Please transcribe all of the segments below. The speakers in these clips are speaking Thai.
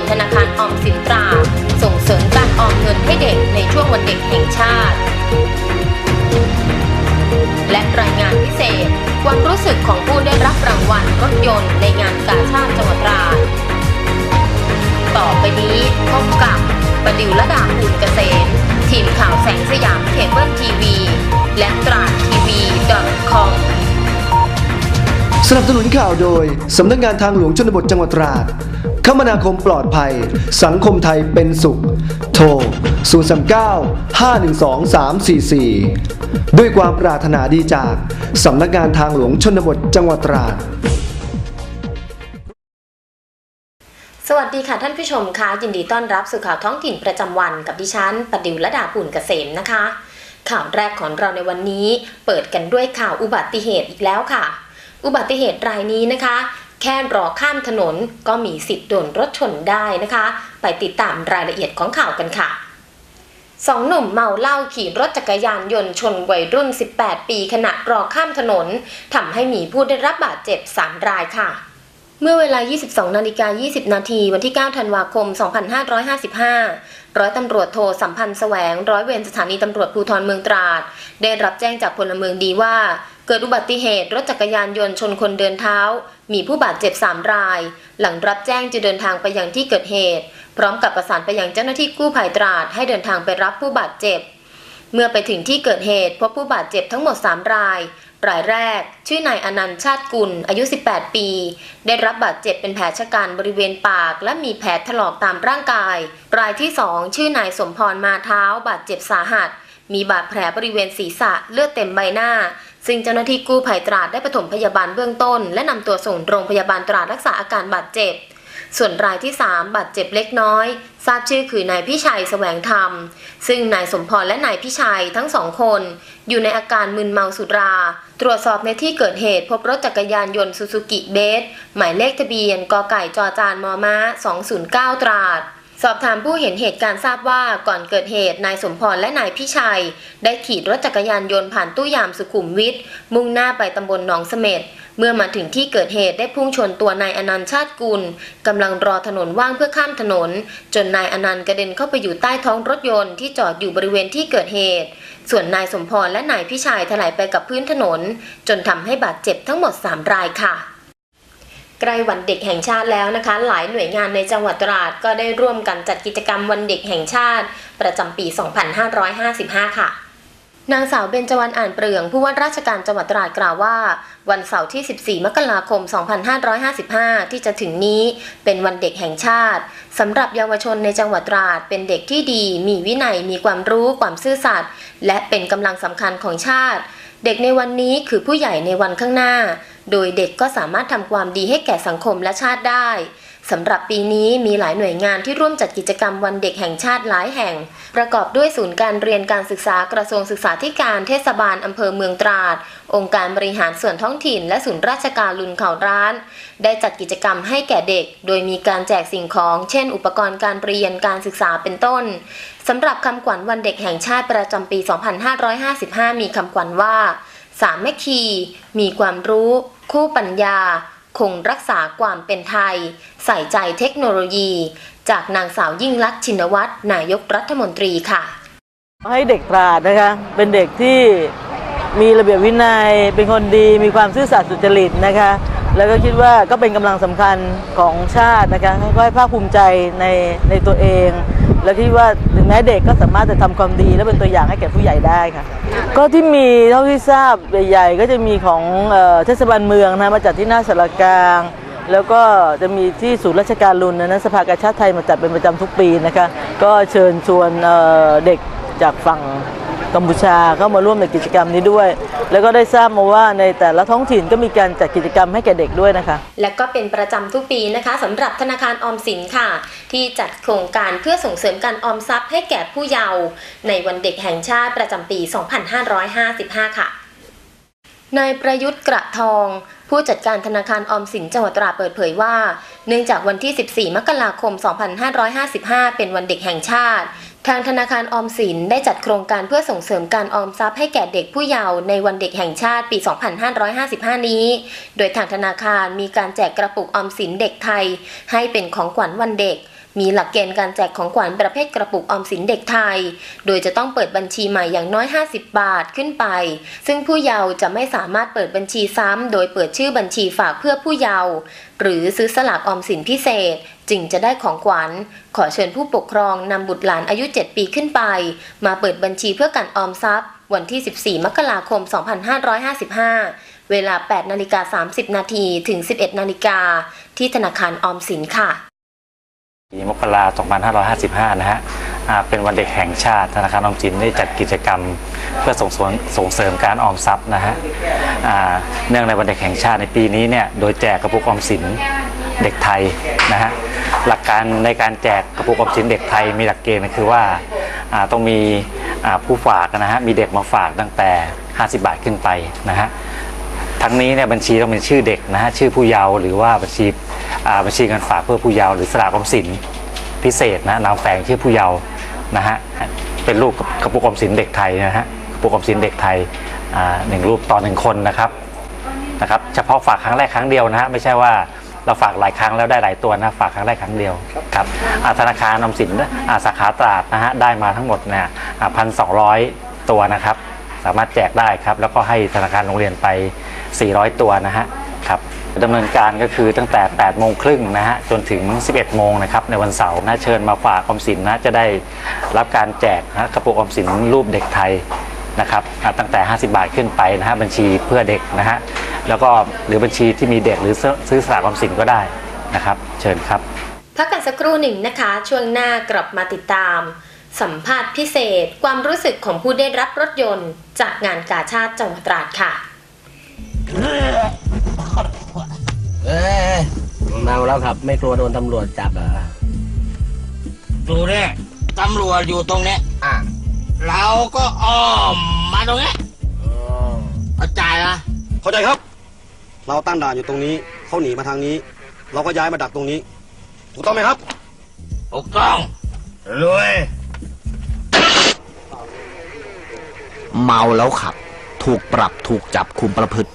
นธนาคารออมสินตรา ส่งเสริมการออมเงินให้เด็กในช่วงวันเด็กแห่งชาติ และรายงานพิเศษความรู้สึกของผู้ได้รับรางวัลรถยนต์ในงานกาชาติจังหวัดตราดต่อไปนี้พบกับประดิวระดาภูลเกษมทีมข่าวแสงสยามเคเบิลทีวี และตราดทีวี .com สนับสนุนข่าวโดย สำนักงานทางหลวงชนบทจังหวัดตราด คมนาคมปลอดภัย สังคมไทยเป็นสุข โทร 039 512 344 ด้วยความปรารถนาดีจาก สำนักงานทางหลวงชนบทจังหวัดตราดสวัสดีค่ะท่านผู้ชมคะยินดีต้อนรับสู่ข่าวท้องถิ่นประจำวันกับดิฉันปดิวระดาปุ่นเกษมนะคะ ข่าวแรกของเราในวันนี้ เปิดกันด้วยข่าวอุบัติเหตุอีกแล้วค่ะ อุบัติเหตุรายนี้นะคะ ค่รอข้ามถนน ก็มีสิทธิ์โดนรถชนได้นะคะ ไปติดตามรายละเอียดของข่าวกันค่ะสองหนุ่มเมาเหล้าขี่รถจักรยานยนต์ชนวัยรุ่น 18 ปีขณะรอข้ามถนนทำให้มีผู้ได้รับบาดเจ็บ 3 รายค่ะ เมื่อเวลา 22 นาฬิกา 20 นาทีวันที่ 9 ธันวาคม 2555 ร้อยตำรวจโทสัมพันธ์แสวง ร้อยเวรสถานีตำรวจภูธรเมืองตราด ได้รับแจ้งจากพลเมืองดีว่า เกิดอุบัติเหตุรถจักรยานยนต์ชนคนเดินเท้า มีผู้บาดเจ็บ 3 ราย หลังรับแจ้งจะเดินทางไปยังที่เกิดเหตุ พร้อมกับประสานไปยังเจ้าหน้าที่กู้ภัยตราดให้เดินทางไปรับผู้บาดเจ็บ เมื่อไปถึงที่เกิดเหตุพบผู้บาดเจ็บทั้งหมด 3 ราย รายแรก ชื่อนายอนันต์ชาติกุล อายุ 18 ปี ได้รับบาดเจ็บเป็นแผลชะกันบริเวณปาก และมีแผลถลอกตามร่างกาย รายที่ 2 ชื่อนายสมพรมาเท้า บาดเจ็บสาหัส มีบาดแผลบริเวณศีรษะเลือดเต็มใบหน้า ซึ่งเจ้าหน้าที่กู้ภัยตราดได้ปฐมพยาบาลเบื้องต้น และนำตัวส่งโรงพยาบาลตราดรักษาอาการบาดเจ็บ ส่วนรายที่ 3 บาดเจ็บเล็กน้อย ทราบชื่อคือนายพิชัยแสวงธรรม ซึ่งนายสมพรและนายพิชัยทั้งสองคน อยู่ในอาการมึนเมาสุรา ตรวจสอบในที่เกิดเหตุพบรถจักรยานยนต์ซูซูกิเบสหมายเลขทะเบียนกไก่จอจานมอม้า209 ตราด สอบถามผู้เห็นเหตุการณ์ทราบว่าก่อนเกิดเหตุนายสมพรและนายพิชัย ได้ขี่รถจักรยานยนต์ผ่านตู้ยามสุขุมวิทมุ่งหน้าไปตำบลหนองเสม็ดเมื่อมาถึงที่เกิดเหตุได้พุ่งชนตัวนายอนันต์ชาติกุลกำลังรอถนนว่างเพื่อข้ามถนน จนนายอนันต์กระเด็นเข้าไปอยู่ใต้ท้องรถยนต์ที่จอดอยู่บริเวณที่เกิดเหตุ ส่วนนายสมพรและนายพิชัยถลายไปกับพื้นถนน จนทำให้บาดเจ็บทั้งหมด 3 รายค่ะ ใกล้วันเด็กแห่งชาติแล้วนะคะ หลายหน่วยงานในจังหวัดตราดก็ได้ร่วมกันจัดกิจกรรมวันเด็กแห่งชาติ ประจำปี 2555 ค่ะนางสาวเบญจวรรณอ่านเปลือง ผู้ว่าราชการจังหวัดตราดกล่าวว่า วันเสาร์ที่ 14 มกราคม 2555 ที่จะถึงนี้เป็นวันเด็กแห่งชาติสำหรับเยาวชนในจังหวัดตราดเป็นเด็กที่ดี มีวินัยมีความรู้ความซื่อสัตย์และเป็นกำลังสำคัญของชาติ เด็กในวันนี้คือผู้ใหญ่ในวันข้างหน้า โดยเด็กก็สามารถทำความดีให้แก่สังคมและชาติได้สำหรับปีนี้มีหลายหน่วยงานที่ร่วมจัดกิจกรรมวันเด็กแห่งชาติหลายแห่ง ประกอบด้วยศูนย์การเรียนการศึกษากระทรวงศึกษาธิการเทศบาลอำเภอเมืองตราด องค์การบริหารส่วนท้องถิ่น และศูนย์ราชการลุนเขาร้าน ได้จัดกิจกรรมให้แก่เด็ก โดยมีการแจกสิ่งของ เช่น อุปกรณ์การเรียนการศึกษาเป็นต้นสำหรับคำขวัญวันเด็กแห่งชาติประจำปี 2555 มีคำขวัญว่าสามแม่คี มีความรู้ คู่ปัญญา คงรักษาความเป็นไทย ใส่ใจเทคโนโลยี จากนางสาวยิ่งลักษณ์ชินวัตรนายกรัฐมนตรีค่ะ ให้เด็กตราดนะคะ เป็นเด็กที่มีระเบียบวินัย เป็นคนดี มีความซื่อสัตย์สุจริตนะคะ แล้วก็คิดว่าก็เป็นกำลังสำคัญของชาตินะคะก็ให้ภาคภูมิใจในในตัวเอง แล้วคิดว่าถึงแม้เด็กก็สามารถจะทำความดี และเป็นตัวอย่างให้แก่ผู้ใหญ่ได้ค่ะ ก็ที่มีเท่าที่ทราบใหญ่ๆก็จะมีของเอ่อเทศบาลเมืองนะมาจัดที่หน้าสารกลาง แล้วก็จะมีที่ศูนย์ราชการลุนนะนะสภากาชาติไทยมาจัดเป็นประจำทุกปีนะคะก็เชิญชวนเอ่อเด็กจากฝั่ง กัมพูชาเข้ามาร่วมในกิจกรรมนี้ด้วย แล้วก็ได้ทราบมาว่าในแต่ละท้องถิ่นก็มีการจัดกิจกรรมให้แก่เด็กด้วยนะคะ และก็เป็นประจำทุกปีนะคะสำหรับธนาคารออมสินค่ะ ที่จัดโครงการเพื่อส่งเสริมการออมทรัพย์ให้แก่ผู้เยาว์ในวันเด็กแห่งชาติประจำปี 2555 ค่ะนายประยุทธ์กระทอง ผู้จัดการธนาคารออมสินจังหวัดตราดเปิดเผยว่า เนื่องจากวันที่ 14 มกราคม 2555 เป็นวันเด็กแห่งชาติ ทางธนาคารออมสินได้จัดโครงการเพื่อส่งเสริมการออมทรัพย์ให้แก่เด็กผู้เยาว์ในวันเด็กแห่งชาติปี 2555 นี้ โดยทางธนาคารมีการแจกกระปุกออมสินเด็กไทย ให้เป็นของขวัญวันเด็ก มีหลักเกณฑ์การแจกของขวัญประเภทกระปุกออมสินเด็กไทย โดยจะต้องเปิดบัญชีใหม่อย่างน้อย 50 บาทขึ้นไป ซึ่งผู้เยาว์จะไม่สามารถเปิดบัญชีซ้ำ โดยเปิดชื่อบัญชีฝากเพื่อผู้เยาว์หรือซื้อสลากออมสินพิเศษ จึงจะได้ของขวัญ ขอเชิญผู้ปกครองนำบุตรหลานอายุ 7 ปีขึ้นไป มาเปิดบัญชีเพื่อการออมทรัพย์ วันที่ 14 มกราคม 2555 เวลา 8 นาฬิกา 30 นาทีถึง 11 นาฬิกาที่ธนาคารออมสินค่ะปีมกราคม 2555 นะฮะอ่าเป็นวันเด็กแห่งชาติธนาคารออมสินได้จัดกิจกรรม เพื่อส่งเสริมส่งเสริมการออมทรัพย์นะฮะเนื่องในวันเด็กแห่งชาติในปีนี้เนี่ยโดยแจกกระปุกออมสิน เด็กไทยนะฮะหลักการในการแจกกระปุกออมสินเด็กไทยมีหลักเกณฑ์คือว่าต้องมีผู้ฝากนะฮะมีเด็กมาฝากตั้งแต่ 50 บาทขึ้นไปนะฮะทั้งนี้เนี่ยบัญชีต้องเป็นชื่อเด็กนะฮะชื่อผู้เยาว์หรือว่าบัญชีบัญชีเงินฝากเพื่อผู้เยาว์หรือสลากออมสินพิเศษนะนามแฝงชื่อผู้เยาว์นะฮะเป็นรูปกระปุกออมสินเด็กไทยนะฮะกระปุกออมสินเด็กไทยหนึ่งรูปต่อหนึ่งคนนะครับนะครับเฉพาะฝากครั้งแรกครั้งเดียวนะฮะไม่ใช่ว่า เราฝากหลายครั้งแล้วได้หลายตัวนะฝากครั้งแรกครั้งเดียวครับอ่าธนาคารออมสินอ่าสาขาตราดนะฮะได้มาทั้งหมดเนี่ยพันสองตัวนะครับ สามารถแจกได้ครับแล้วก็ให้ธนาคารโรงเรียนไป 400 ตัวนะฮะครับดำเนินการก็คือตั้งแต่ 8 โมงครึ่งนะฮะจนถึง 11 โมงนะครับในวันเสาร์นะเชิญมาฝากออมสินนะจะได้รับการแจกนะกระปุกออมสินรูปเด็กไทย นะครับอ่าตั้งแต่ 50 บาทขึ้นไปนะฮะบัญชีเพื่อเด็กนะฮะแล้วก็หรือบัญชีที่มีเด็กหรือซื้อซื้อสลากออมสินก็ได้นะครับ เชิญครับ พักกันสักครู่หนึ่งนะคะ ช่วงหน้ากลับมาติดตาม สัมภาษณ์พิเศษ ความรู้สึกของผู้ได้รับรถยนต์ จากงานกาชาติจังหวัดตราดค่ะเอ้ยเมาแล้วครับไม่กลัวโดนตำรวจจับเหรอดูเนี่ยตำรวจอยู่ตรงเนี้ยอะ เราก็อ้อมมาตรงเนี้ยอ๋อเข้าใจนะเข้าใจครับ เราตั้งด่านอยู่ตรงนี้เขาหนีมาทางนี้ เราก็ย้ายมาดักตรงนี้ ถูกต้องไหมครับ ถูกต้องรวยเมาแล้วขับ ถูกปรับถูกจับคุมประพฤติ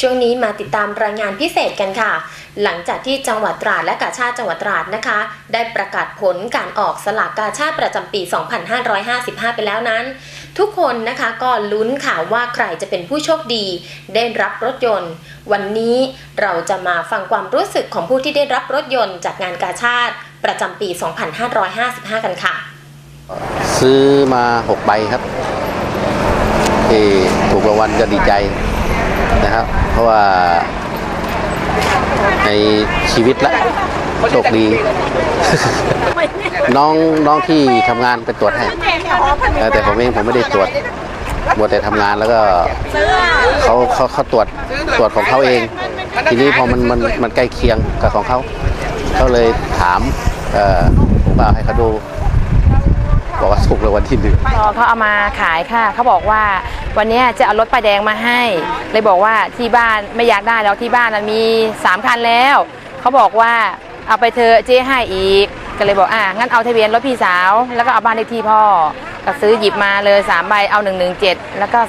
ช่วงนี้มาติดตามรายงานพิเศษกันค่ะ หลังจากที่จังหวัดตราดและกาชาติจังหวัดตราดนะคะ ได้ประกาศผลการออกสลากกาชาติประจำปี 2555 ไปแล้วนั้น ทุกคนนะคะก็ลุ้นค่ะว่าใครจะเป็นผู้โชคดี ได้รับรถยนต์ วันนี้เราจะมาฟังความรู้สึกของผู้ที่ได้รับรถยนต์จากงานกาชาติประจำปี 2555 กันค่ะ ซื้อมาหกใบครับที่ถูกรางวัลก็ดีใจนะครับ เพราะว่า ในชีวิตละโชคดี น้องน้องที่ทำงานไปตรวจให้เออแต่ผมเองผมไม่ได้ตรวจมัวแต่ทำงานแล้วก็เขาเขาเขาตรวจตรวจของเขาเอง ทีนี้พอมันมันมันใกล้เคียงกับของเขาเขาเลยถามเอ่อผมก็เอาให้เขาดู ว่าถูกรางวัลที่หนึ่งพอเขาเอามาขายค่ะ เขาบอกว่าวันนี้จะเอารถป้ายแดงมาให้ เลยบอกว่าที่บ้านไม่อยากได้แล้วที่บ้านมันมี3คันแล้ว เขาบอกว่าเอาไปเธอเจ๊ให้อีก ก็เลยบอกอะงั้นเอาทะเบียนรถพี่สาว แล้วก็เอาบ้านเลขที่พ่อ ก็ซื้อหยิบมาเลย3ใบเอา 117 แล้วก็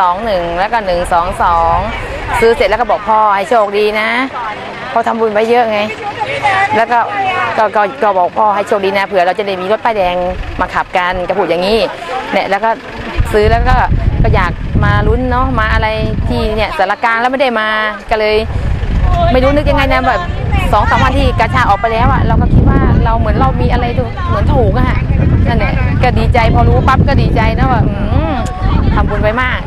221 แล้วก็ 122 ซื้อเสร็จแล้วก็บอกพ่อให้โชคดีนะพ่อทำบุญไว้เยอะไง แล้วก็ก็ก็ก็บอกพ่อให้โชคดีนะเผื่อเราจะได้มีรถป้ายแดงมาขับกันก็พูดอย่างนี้เนี่ยแล้วก็ซื้อแล้วก็ก็อยากมาลุ้นเนาะมาอะไรที่เนี่ยสารกลางแล้วไม่ได้มาก็เลย ไม่รู้นึกยังไงนะแบบสองสามวันที่กาชาออกไปแล้วอะเราก็คิดว่า เราเหมือนเรามีอะไรดูเหมือนถูกอะฮะนั่นแหละก็ดีใจพอรู้ปั๊บก็ดีใจนะว่าอืมทำบุญไว้มาก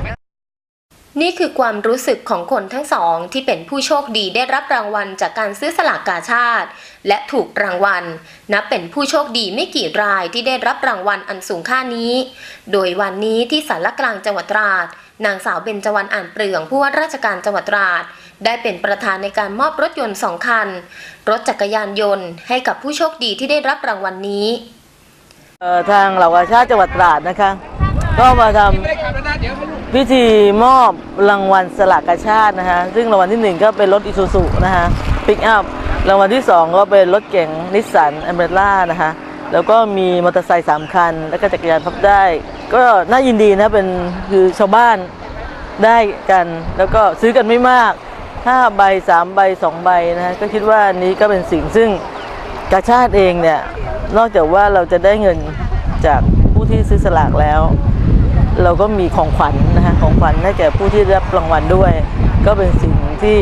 นี่คือความรู้สึกของคนทั้งสองที่เป็นผู้โชคดีได้รับรางวัลจากการซื้อสลากกาชาติ และถูกรางวัล นับเป็นผู้โชคดีไม่กี่รายที่ได้รับรางวัลอันสูงค่านี้ โดยวันนี้ที่สารกลางจังหวัดตราดนางสาวเบญจวรรณอ่านเปลืองผู้ว่าราชการจังหวัดตราด ได้เป็นประธานในการมอบรถยนต์สองคัน รถจักรยานยนต์ให้กับผู้โชคดีที่ได้รับรางวัลนี้ทางเหล่ากาชาติจังหวัดตราดนะคะ ก็มาทำพิธีมอบรางวัลสลากกาชาตินะคะซึ่งรางวัลที่หนึ่งก็เป็นรถอิซูซุนะคะปิกอัพรางวัลที่สองก็เป็นรถเก๋งนิสสันแอมเบร่านะคะแล้วก็มีมอเตอร์ไซค์สามคัน แล้วก็จักรยานพับได้ ก็น่ายินดีนะเป็นคือชาวบ้านได้กัน แล้วก็ซื้อกันไม่มาก 5 ใบ 3 ใบ 2 ใบนะฮะก็คิดว่านี้ก็เป็นสิ่งซึ่งกาชาติเองเนี่ย นอกจากว่าเราจะได้เงินจากผู้ที่ซื้อสลากแล้ว เราก็มีของขวัญนะฮะของขวัญให้แก่ผู้ที่รับรางวัลด้วย ก็เป็นสิ่งที่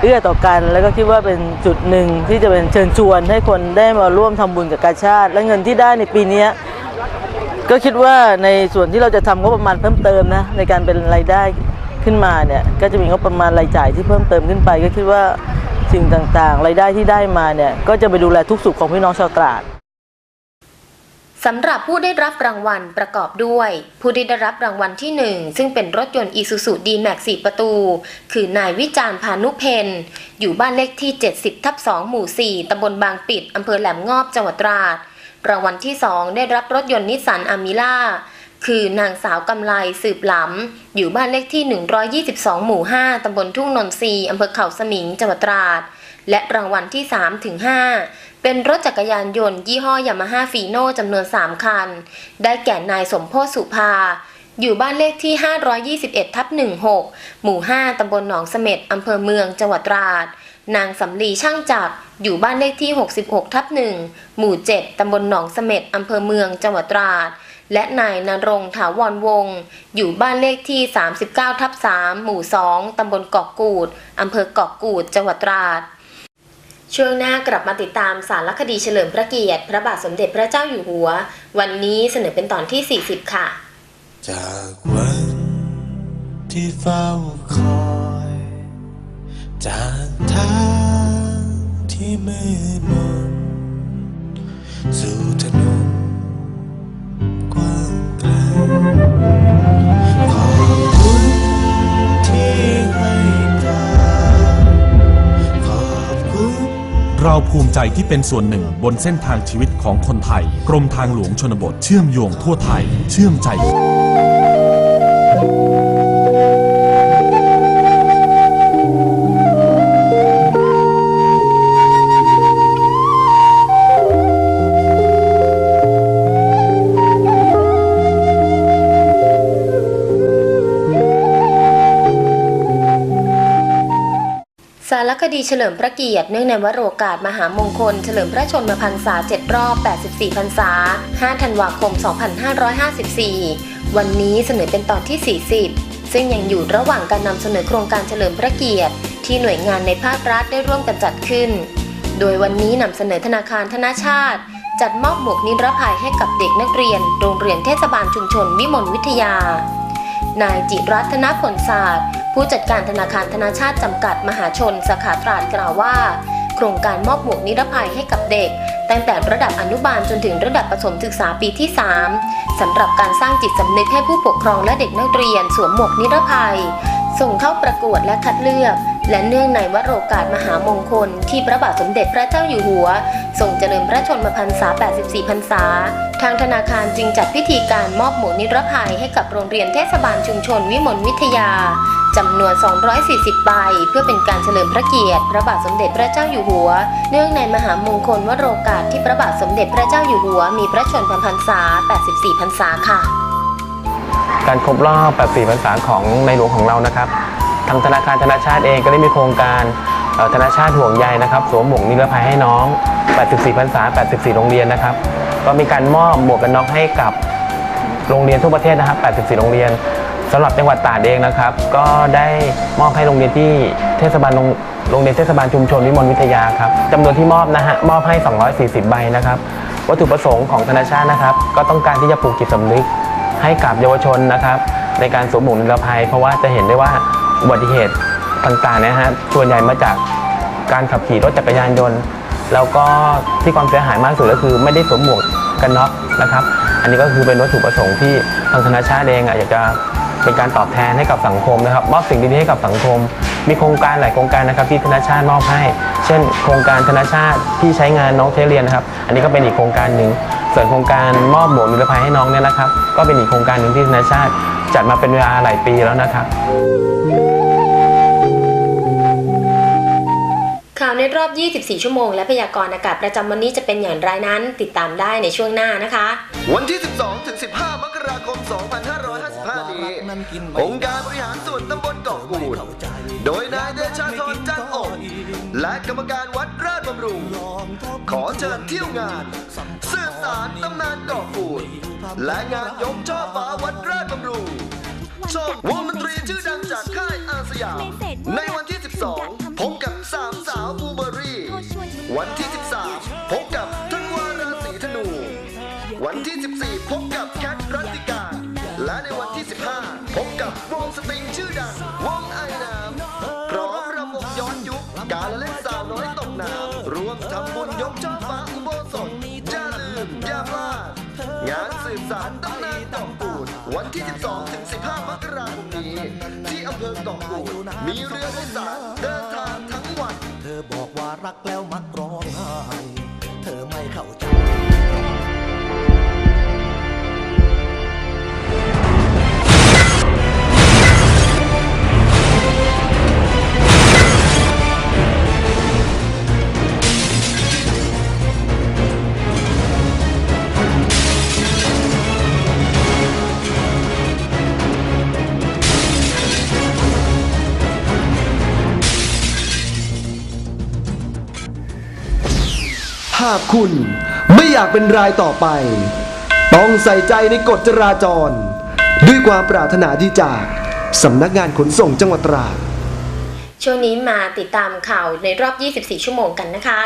เอื้อต่อกัน แล้วก็คิดว่าเป็นจุดหนึ่งที่จะเป็นเชิญชวนให้คนได้มาร่วมทำบุญกับกาชาติ และเงินที่ได้ในปีนี้ก็คิดว่าในส่วนที่เราจะทำงบประมาณเพิ่มเติมนะในการเป็นรายได้ ขึ้นมาเนี่ยก็จะมีงบประมาณรายจ่ายที่เพิ่มเติมขึ้นไป ก็คิดว่าสิ่งต่างๆ รายได้ที่ได้มาเนี่ยก็จะไปดูแลทุกสุขของพี่น้องชาวตราดสำหรับผู้ได้รับรางวัลประกอบด้วย ผู้ได้รับรางวัลที่ 1 ซึ่งเป็นรถยนต์อีซูซูดีแม็ก4ประตู คือนายวิจารณ์พานุเพนอยู่บ้านเลขที่ 70ทับ2หมู่ 4ตำบลบางปิดอำเภอแหลมงอบจังหวัดตราดรางวัลที่ 2 ได้รับรถยนต์นิสสันอามิล่า คือนางสาวกำไลสืบหลำอยู่บ้านเลขที่ 122 หมู่ 5 ตำบลทุ่งนนทรีอำเภอเขาสมิง จังหวัดตราด และรางวัลที่ 3 ถึง 5 เป็นรถจักรยานยนต์ยี่ห้อยามาฮ่าฟีโน่จำนวน 3 คัน ได้แก่นายสมโพธสุภา อยู่บ้านเลขที่ 521 ทับ 16 หมู่ 5 ตำบลหนองเสม็ดอำเภอเมือง จังหวัดตราด นางสำลีช่างจักรอยู่บ้านเลขที่ 66 ทับ 1 หมู่ 7 ตำบลหนองเสม็ดอำเภอเมือง จังหวัดตราด และนายนรงถาวรวงศ์อยู่บ้านเลขที่ 39 ทับ 3 หมู่ 2 ตำบลเกาะกูด อำเภอเกาะกูด จังหวัดตราด ช่วงหน้ากลับมาติดตามสารคดีเฉลิมพระเกียรติ พระบาทสมเด็จพระเจ้าอยู่หัว วันนี้เสนอเป็นตอนที่ 40 ค่ะ จากวันที่เฝ้าคอย จากทางที่มืดมนสู่ถนน เราภูมิใจที่เป็นส่วนหนึ่งบนเส้นทางชีวิตของคนไทย กรมทางหลวงชนบทเชื่อมโยงทั่วไทย เชื่อมใจ ดีเฉลิมพระเกียรติเนื่องในวโรกาสมหามงคล เฉลิมพระชนมพรรษา7รอบ 84 พรรษา 5 ธันวาคม 2554 วันนี้เสนอเป็นตอนที่ 40 ซึ่งยังอยู่ระหว่างการนำเสนอโครงการเฉลิมพระเกียรติ ที่หน่วยงานในภาครัฐได้ร่วมกันจัดขึ้น โดยวันนี้นำเสนอธนาคารธนาชาติ จัดมอบหมวกนิรภัยให้กับเด็กนักเรียน โรงเรียนเทศบาลชุมชนวิมลวิทยา นายจิรัตนผลศาสตร์ ผู้จัดการธนาคารธนาชาติจำกัดมหาชนสาขาตราดกล่าวว่า โครงการมอบหมวกนิรภัยให้กับเด็ก ตั้งแต่ระดับอนุบาลจนถึงระดับประถมศึกษาปีที่ 3สำหรับการสร้างจิตสำนึกให้ผู้ปกครองและเด็กนักเรียนสวมหมวกนิรภัย ส่งเข้าประกวดและคัดเลือก และเนื่องในวโรกาสมหามงคล ที่พระบาทสมเด็จพระเจ้าอยู่หัวทรงเจริญพระชนมพรรษา 84 พรรษา ทางธนาคารจึงจัดพิธีการมอบหมวกนิรภัยให้กับโรงเรียนเทศบาลชุมชนวิมลวิทยาจำนวน 240 ใบ เพื่อเป็นการเฉลิมพระเกียรติ พระบาทสมเด็จพระเจ้าอยู่หัว เนื่องในมหามงคลวโรกาสที่พระบาทสมเด็จพระเจ้าอยู่หัว มีพระชนมพรรษา 84 พรรษาค่ะ การครบรอบ 84 พรรษาของในหลวงของเรานะครับ ทางธนาคารธนาชาติเองก็ได้มีโครงการธนาชาติห่วงใยนะครับสวมหมวกนิรภัยให้น้อง 84พรรษา 84 โรงเรียนนะครับ ก็มีการมอบหมวกกันน็อกให้กับโรงเรียนทั่วประเทศนะครับ 84 โรงเรียนสำหรับจังหวัดตราดเองนะครับ ก็ได้มอบให้โรงเรียนที่เทศบาลโรงโรงเรียนเทศบาลชุมชนวิมลวิทยาครับจำนวนที่มอบนะฮะมอบให้ 240 ใบนะครับ วัตถุประสงค์ของธนาชาตินะครับ ก็ต้องการที่จะปลูกจิตสำนึกให้กับเยาวชนนะครับ ในการสวมหมวกนิรภัย เพราะว่าจะเห็นได้ว่า อุบัติเหตุต่างๆนะฮะส่วนใหญ่มาจากการขับขี่รถจักรยานยนต์ แล้วก็ที่ความเสียหายมากสุดก็คือไม่ได้สวมหมวกกันน็อกนะครับ อันนี้ก็คือเป็นวัตถุประสงค์ที่ทางธนาชาติเองอะอยากจะเป็นการตอบแทนให้กับสังคมนะครับมอบสิ่งดีๆให้กับสังคม มีโครงการหลายโครงการนะครับที่ธนาชาติมอบให้ เช่น โครงการธนาชาติที่ใช้งานน้องเทเรียนนะครับ อันนี้ก็เป็นอีกโครงการหนึ่งส่วนโครงการมอบหมวกนิรภัยให้น้องเนี่ยนะครับ ก็เป็นอีกโครงการหนึ่งที่ธนาชาติ จัดมาเป็นเวลาหลายปีแล้วนะครับ ข่าวในรอบ 24 ชั่วโมง และพยากรณ์อากาศประจำวันนี้จะเป็นอย่างไรนั้น ติดตามได้ในช่วงหน้านะคะ วันที่ 12 ถึง 15 มกราคม 2555 นี้องค์การบริหารส่วนตำบลเกาะกูด โดยนายเดชาธรจันทร์อก และกรรมการวัดราชบำรุง ขอเชิญเที่ยวงานสืบสารตำนานเกาะกูดและงานยกช่อฟ้าวัดราชบำรุงชมวงดนตรีชื่อดังจากค่ายอาสยาม ในวันที่ 12 พบกับสามสาวบูเบอรี่ วันที่ 13 พบกับธันวาราศีธนู วันที่ 14 พบกับแคทรัติกา และในวันที่ 15 พบกับวงสตริงชื่อดังวงำบุญยกช่อฟ้าอุโบสถอย่าลืมอย่าพลาดงานสืบสารตำนานเกาะกูด วันที่ 12 ถึง 15 มกราคมนี้ ที่อำเภอเกาะกูด มีเรือโดยสารเดินทางทั้งวัน เธอบอกว่ารักแล้วมักร้องากคุณไม่อยากเป็นรายต่อไป ต้องใส่ใจในกฎจราจร ด้วยความปรารถนาดีจากสำนักงานขนส่งจังหวัดตราดช่วงนี้มาติดตามข่าวในรอบ 24 ชั่วโมงกันนะคะ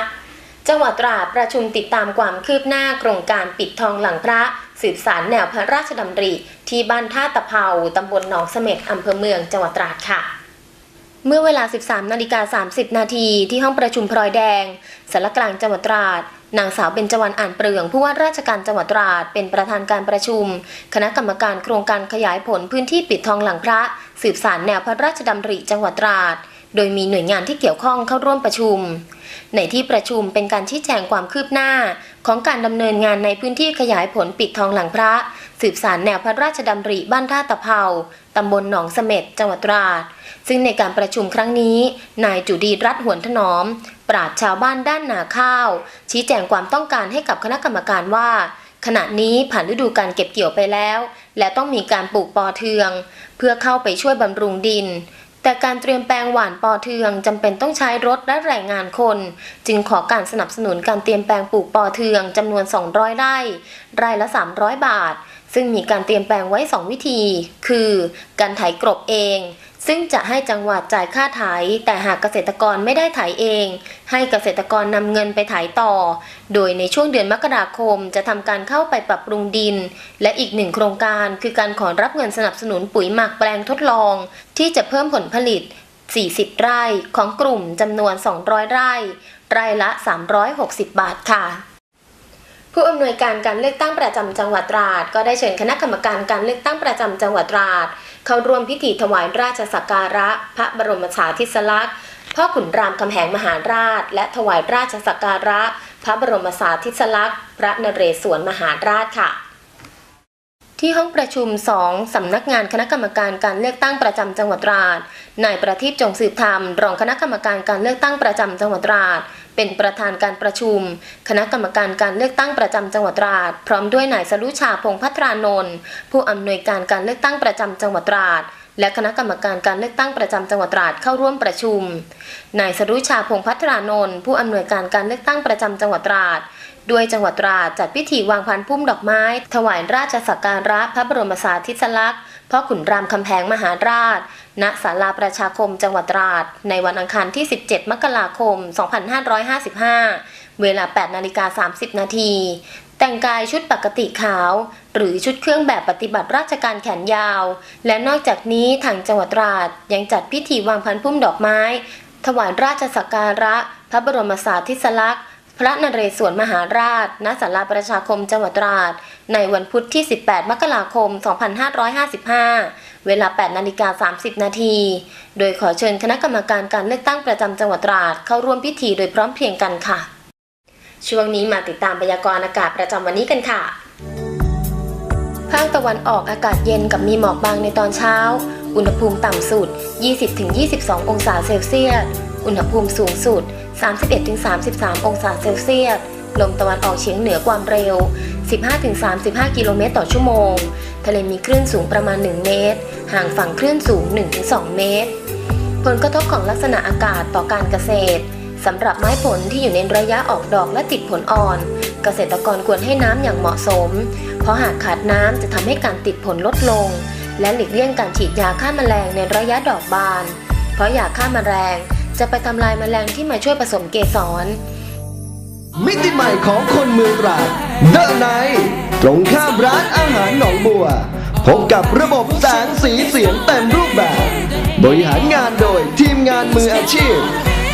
จังหวัดตราดประชุมติดตามความคืบหน้าโครงการปิดทองหลังพระ สืบสารแนวพระราชดำริ ที่บ้านท่าตะเภาตำบลหนองเสม็ดอำเภอเมืองจังหวัดตราดค่ะ เมื่อเวลา 13 นาฬิกา 30 นาทีที่ห้องประชุมพลอยแดงสารกลางจังหวัดตราด นางสาวเบญจวรรณอ่านเปลืองผู้ว่าราชการจังหวัดตราด เป็นประธานการประชุม คณะกรรมการโครงการขยายผลพื้นที่ปิดทองหลังพระ สืบสารแนวพระราชดำริจังหวัดตราด โดยมีหน่วยงานที่เกี่ยวข้องเข้าร่วมประชุม ในที่ประชุมเป็นการชี้แจงความคืบหน้า ของการดำเนินงานในพื้นที่ขยายผลปิดทองหลังพระ สืบสารแนวพระราชดำริบ้านท่าตะเภาตำบลหนองเสม็ดจังหวัดตราด ซึ่งในการประชุมครั้งนี้ นายจุดีรัตหวนถนอม ปราดชาวบ้านด้านนาข้าว ชี้แจงความต้องการให้กับคณะกรรมการว่า ขณะนี้ผ่านฤดูการเก็บเกี่ยวไปแล้ว และต้องมีการปลูกปอเทือง เพื่อเข้าไปช่วยบำรุงดินแต่การเตรียมแปลงหว่านปอเทืองจำเป็นต้องใช้รถและแรงงานคน จึงขอการสนับสนุนการเตรียมแปลงปลูกปอเทืองจำนวน 200 ไร่ ไร่ละ 300 บาท ซึ่งมีการเตรียมแปลงไว้ 2 วิธี คือ การไถกรบเอง ซึ่งจะให้จังหวัดจ่ายค่าไถ แต่หากเกษตรกรไม่ได้ไถเอง ให้เกษตรกรนำเงินไปไถต่อ โดยในช่วงเดือนมกราคมจะทำการเข้าไปปรับปรุงดิน และอีกหนึ่งโครงการคือการขอรับเงินสนับสนุนปุ๋ยหมักแปลงทดลอง ที่จะเพิ่มผลผลิต 40 ไร่ของกลุ่มจำนวน 200 ไร่ ไร่ละ 360 บาทค่ะ ผู้อำนวยการการเลือกตั้งประจำจังหวัดตราด ก็ได้เชิญคณะกรรมการการเลือกตั้งประจำจังหวัดตราด เข้าร่วมพิธีถวายราชสักการะ พระบรมสาธิสลักษณ์พ่อขุนรามคำแหงมหาราช และถวายราชสักการะ พระบรมสาธิสลักษณ์พระนเรศวรมหาราชค่ะที่ห้องประชุม 2 สำนักงานคณะกรรมการการเลือกตั้งประจำจังหวัดตราด นายประทีปจงสืบธรรม รองคณะกรรมการการเลือกตั้งประจำจังหวัดตราด เป็นประธานการประชุม คณะกรรมการการเลือกตั้งประจำจังหวัดตราด พร้อมด้วยนายสรุชาพงพัทรานนท์ผู้อำนวยการการเลือกตั้งประจำจังหวัดตราดและคณะกรรมการการเลือกตั้งประจำจังหวัดตราดเข้าร่วมประชุม นายสรุชาพงพัทรานนท์ผู้อำนวยการการเลือกตั้งประจำจังหวัดตราดด้วยจังหวัดตราดจัดพิธีวางพันพุ่มดอกไม้ ถวายราชสักการะพระบรมสาธิสลักษณ์ พ่อขุนรามคำแพงมหาราช ณ ศาลาประชาคมจังหวัดตราด ในวันอังคารที่ 17 มกราคม 2555 เวลา 8 นาฬิกา 30 นาที แต่งกายชุดปกติขาว หรือชุดเครื่องแบบปฏิบัติราชการแขนยาว และนอกจากนี้ทางจังหวัดตราดยังจัดพิธีวางพันพุ่มดอกไม้ ถวายราชสักการะ พระบรมสาธิสลักษณ์ พระนเรศวรมหาราช ณ ศาลาประชาคมจังหวัดตราด ในวันพุธที่ 18 มกราคม 2555 เวลา 8 นาฬิกา 30 นาที โดยขอเชิญคณะกรรมการการเลือกตั้งประจำจังหวัดตราด เข้าร่วมพิธีโดยพร้อมเพรียงกันค่ะ ช่วงนี้มาติดตามพยากรณ์อากาศประจำวันนี้กันค่ะ ภาคตะวันออกอากาศเย็นกับมีหมอกบางในตอนเช้า อุณหภูมิต่ำสุด 20-22 องศาเซลเซียส อุณหภูมิสูงสุด 31-33 องศาเซลเซียส ลมตะวันออกเฉียงเหนือความเร็ว 15-35 กิโลเมตรต่อชั่วโมง ทะเลมีคลื่นสูงประมาณ 1 เมตร ห่างฝั่งคลื่นสูง 1-2 เมตร ผลกระทบของลักษณะอากาศต่อการเกษตรสำหรับไม้ผลที่อยู่ในระยะออกดอกและติดผลอ่อน เกษตรกรควรให้น้ำอย่างเหมาะสม เพราะหากขาดน้ำจะทำให้การติดผลลดลง และหลีกเลี่ยงการฉีดยาฆ่าแมลงในระยะดอกบาน เพราะยาฆ่าแมลง จะไปทำลายแมลงที่มาช่วยผสมเกสร มิติใหม่ของคนเมืองตราดเดอะไนตรงข้ามร้านอาหารหนองบัว พบกับระบบแสงสีเสียงเต็มรูปแบบ บริหารงานโดยทีมงานมืออาชีพ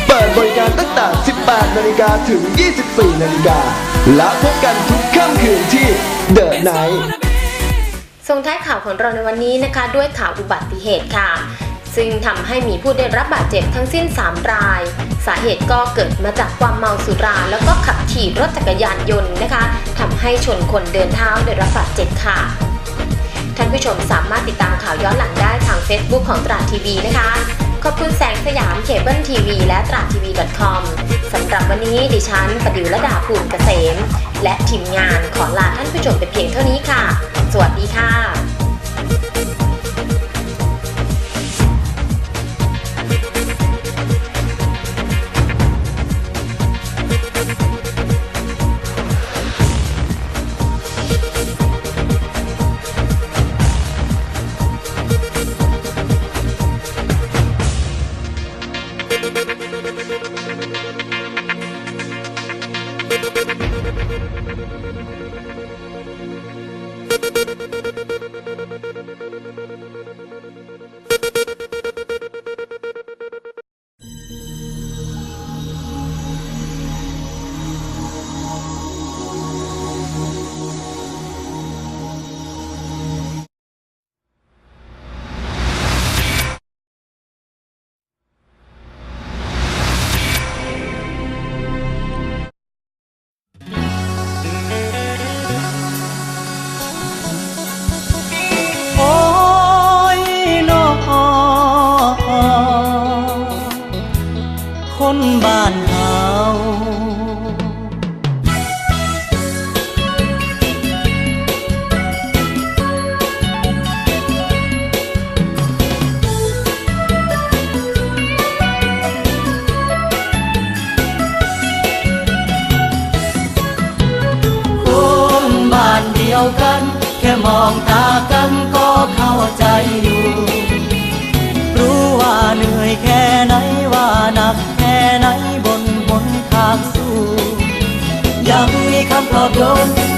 เปิดบริการตั้งแต่ 18 นาฬิกาถึง 24 นาฬิกา และพบกันทุกค่ำคืนที่เดอะไนส่งท้ายข่าวของเราในวันนี้นะคะ ด้วยข่าวอุบัติเหตุค่ะ ซึ่งทำให้มีผู้ได้รับบาดเจ็บทั้งสิ้น 3 ราย สาเหตุก็เกิดมาจากความเมาสุรา แล้วก็ขับขี่รถจักรยานยนต์นะคะทำให้ชนคนเดินเท้าได้รับบาดเจ็บค่ะ ท่านผู้ชมสามารถติดตามข่าวย้อนหลังได้ทาง Facebook ของตราดทีวีนะคะ ขอบคุณแสงสยามเคเบิลทีวีและตราดทีวี .com สำหรับวันนี้ดิฉันประดิวระดาภูลเกษม และทีมงานขอลาท่านผู้ชมไปเพียงเท่านี้ค่ะ สวัสดีค่ะ บ้านเฮาน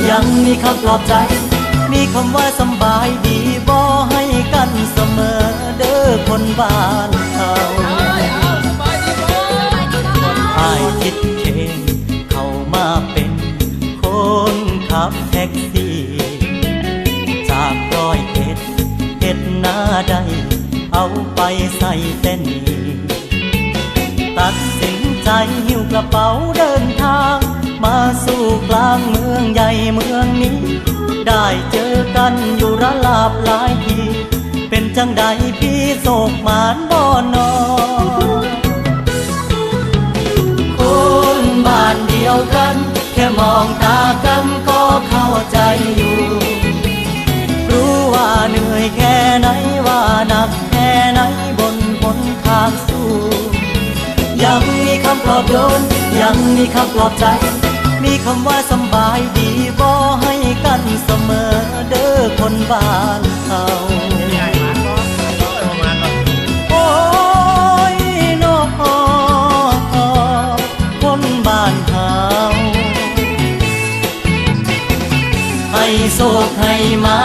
ยังมีคำปลอบใจ มีคำว่าสบายดีบ่ให้กันเสมอเด้อคนบ้านเขาอายคิดเองเข้ามาเป็น คนขับแท็กซี่ จากร้อยเอ็ดเอ็ดหน้าได้ เอาไปใส่เส้นนี้ตัดสินใจหิ้วกระเป๋าเดินทาง สู่กลางเมืองใหญ่เมืองนี้ ได้เจอกันอยู่ระลาบหลายที เป็นจังใดพี่โศกหมานบ่อนอคนบ้านเดียวกัน แค่มองตากันก็เข้าใจอยู่ รู้ว่าเหนื่อยแค่ไหนว่าหนักแค่ไหนบนบนทางสู้ยังมีคำปลอบโยนยังมีคำปลอบใจ มีคำว่าสบายดีบ่ให้กันเสมอเด้อคนบ้านเขาโอ้ยน้อคนบ้านเขาให้โศกให้มา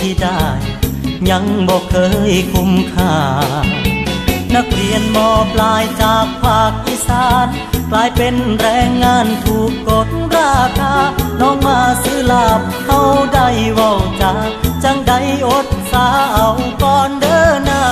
ที่ได้ ยังบอกเคยคุ้มค่า นักเรียนมอปลายจากภาคอีสาน กลายเป็นแรงงานถูกกดราคา น้องมาซื้อลาบเขาได้ว่าจาจังได้อดสาเอาก่อนเดินหน้า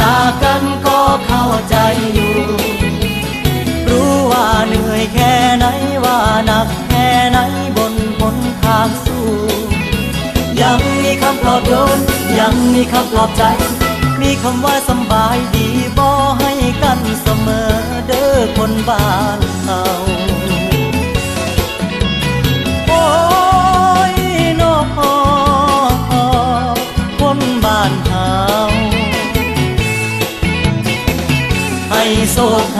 ตากันก็เข้าใจอยู่ รู้ว่าเหนื่อยแค่ไหนว่าหนักแค่ไหนบนหนทางสู้ ยังมีคำปลอบโยนยังมีคำปลอบใจ มีคำว่าสบายดีบอให้กันเสมอเด้อคนบ้านเขา บ้